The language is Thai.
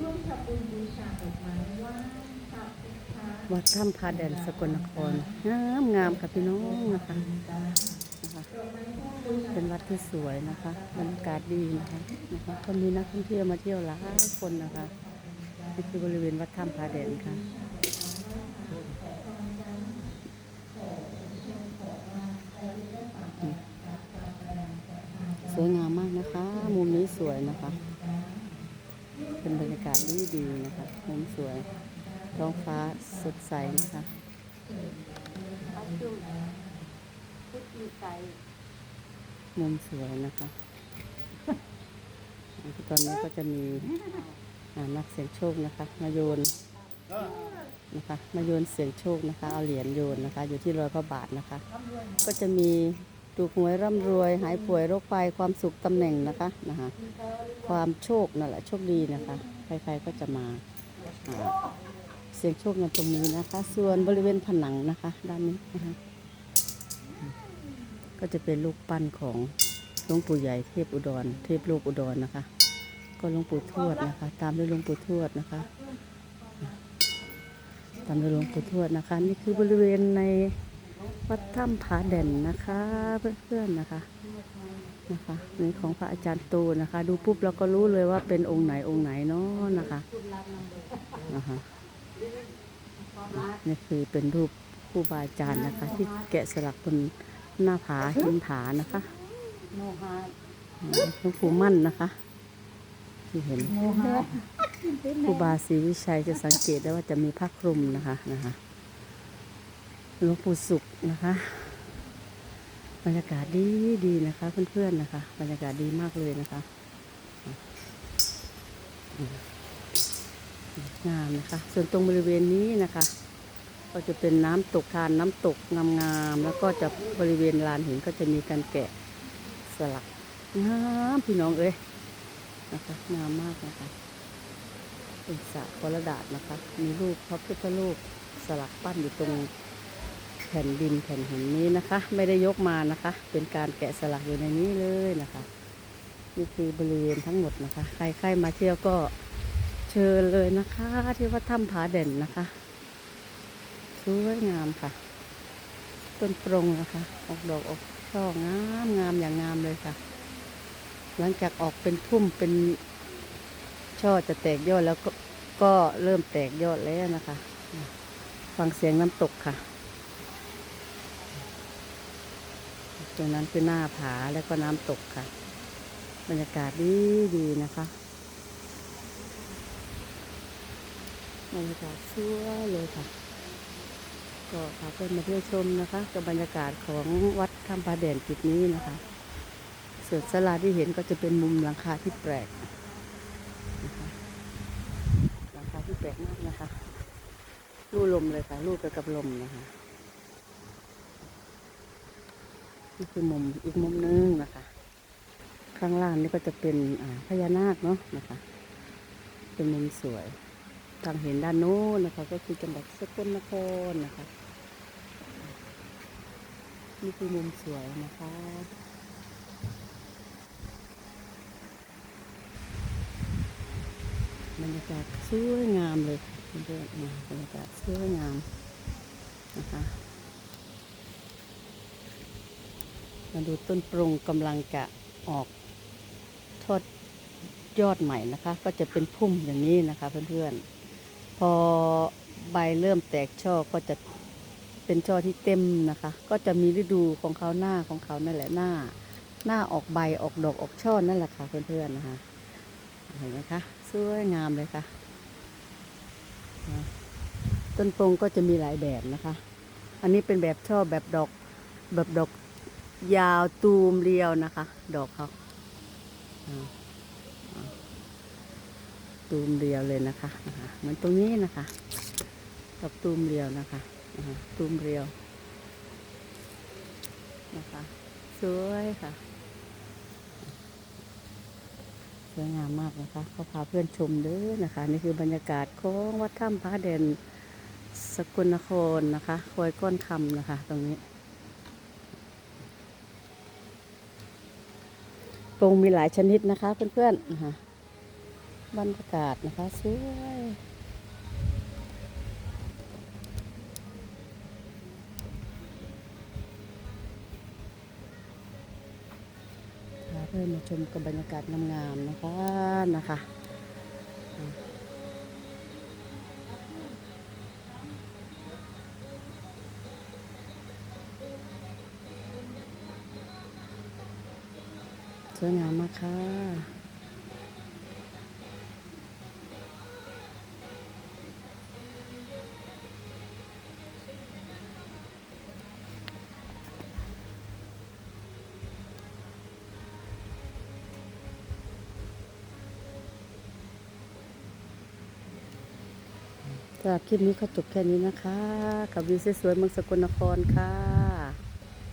ร่วมทำบุญบูชาดอกไม้ไหว้พระพุทธวัดถ้ำพาแดนสกลนคร งามงามค่ะพี่น้องนะคะนะคะเป็นวัดที่สวยนะคะบรรยากาศดีนะคะนะคะก็มีนักท่องเที่ยวมาเที่ยวหลายคนนะคะนี่คือบริเวณวัดถ้ำพาแดนค่ะ สวยงามมากนะคะ มุมนี้สวยนะคะ เป็นบรรยากาศดีดีนะคะมุมสวย ท้องฟ้าสดใสนะคะมุมสวยนะคะ ตอนนี้ก็จะมีนักเสี่ยงโชคนะคะ มาโยนนะคะ มาโยนเสี่ยงโชคนะคะ เอาเหรียญโยนนะคะ อยู่ที่ร้อยพระบาทนะคะ ก็จะมี ถูกหวยร่ำรวย หายป่วยโรคภัยความสุขตำแหน่งนะคะนะคะ ความโชคนั่นแหละโชคดีนะคะ ใครๆก็จะมาอ่าเสียงโชคกันตรงนี้นะคะ ส่วนบริเวณผนังนะคะ ด้านนี้นะคะก็จะเป็นลูกปั้นของหลวงปู่ใหญ่เทพอุดร เทพโลกอุดรนะคะ ก็หลวงปู่ทวดนะคะ ตามด้วยหลวงปู่ทวดนะคะ ตามด้วยหลวงปู่ทวดนะคะ นี่คือบริเวณใน วัดถ้ำผาแด่นนะคะ เพื่อนๆนะคะนะคะนี่ของพระอาจารย์ตูนะคะ ดูปุ๊บเราก็รู้เลยว่าเป็นองค์ไหนองค์ไหนเนาะนะคะนะคะนี่คือเป็นรูปครูบาอาจารย์นะคะ ที่แกะสลักบนหน้าผาหินผานะคะหลวงปู่มั่นนะคะ ที่เห็นครูบาศรีวิชัยจะสังเกตได้ว่าจะมีผ้าคลุมนะคะนะคะ หลวงปู่สุขนะคะ บรรยากาศดีดีนะคะ เพื่อนๆนะคะ บรรยากาศดีมากเลยนะคะงามนะคะ ส่วนตรงบริเวณนี้นะคะ ก็จะเป็นน้ำตกทานน้ำตกงามๆแล้วก็จะบริเวณลานหินก็จะมีการแกะสลักงามพี่น้องเอ้ยนะคะงามมากนะคะเป็นสระกระดาษนะคะ มีรูปพระพุทธรูปสลักปั้นอยู่ตรง แผ่นดินแผ่นหินนี้นะคะ ไม่ได้ยกมานะคะ เป็นการแกะสลักอยู่ในนี้เลยนะคะนี่คือบริเวณทั้งหมดนะคะ ใครๆมาเที่ยวก็เชิญเลยนะคะ ที่วัดถ้ำผาเด่นนะคะสวยงามค่ะ ต้นปรงนะคะ ออกดอกออกช่องามงามอย่างงามเลยค่ะ หลังจากออกเป็นพุ่มเป็นช่อจะแตกยอดแล้วก็ก็เริ่มแตกยอดแล้วนะคะ ฟังเสียงน้ำตกค่ะ ตรงนั้นคือหน้าผาแล้วก็น้ำตกค่ะ บรรยากาศดีดีๆนะคะบรรยากาศสวยเลยค่ะ ก็พาเพื่อนมาเที่ยวชมนะคะ กับบรรยากาศของวัดถ้ำพระแดนจุดนี้นะคะส่วนศาลาที่เห็นก็จะเป็นมุมหลังคาที่แปลกนะคะหลังคาที่แปลกมากนะคะลู่ลมเลยค่ะลู่ไปกับลมนะคะ นี่คือมุมอีกมุมนึงนะคะ ข้างล่างนี่ก็จะเป็นพญานาคเนาะนะคะ เป็นมุมสวย ทางเห็นด้านโน้นนะคะ ก็คือจังหวัดสกลนครนะคะ นี่คือมุมสวยนะคะบรรยากาศสวยงามเลยเพื่อนๆบรรยากาศสวยงามนะคะ มาดูต้นปรุงกำลังจะออกทอดยอดใหม่นะคะ ก็จะเป็นพุ่มอย่างนี้นะคะเพื่อนๆ พอใบเริ่มแตกช่อก็จะเป็นช่อที่เต็มนะคะ ก็จะมีฤดูของเขาหน้าของเขานั่นแหละหน้า หน้าออกใบออกดอกออกช่อนั่นแหละค่ะเพื่อนๆนะคะเห็นไหมคะสวยงามเลยค่ะ ต้นปรงก็จะมีหลายแบบนะคะ อันนี้เป็นแบบช่อแบบดอกแบบดอก ยาวตูมเรียวนะคะ ดอกเขาตูมเรียวเลยนะคะเหมือนตรงนี้นะคะดอกตูมเรียวนะคะนะคะตูมเรียวนะคะ สวยค่ะ สวยงามมากนะคะเขาพาเพื่อนชมเด้อนะคะ นี่คือบรรยากาศของวัดถ้ำพระเด่นสกลนครนะคะคอยก้อนคำนะคะ ตรงนี้ โปรงมีหลายชนิดนะคะ เพื่อนๆนะคะบรรยากาศนะคะสวยพาเพื่อนมาชมกับบรรยากาศงามๆนะคะนะคะ วยงามมากค่ะสำหรับคลิปนี้ก็จบแค่นี้นะคะ กับวิวสวยๆเมืองสกลนครค่ะ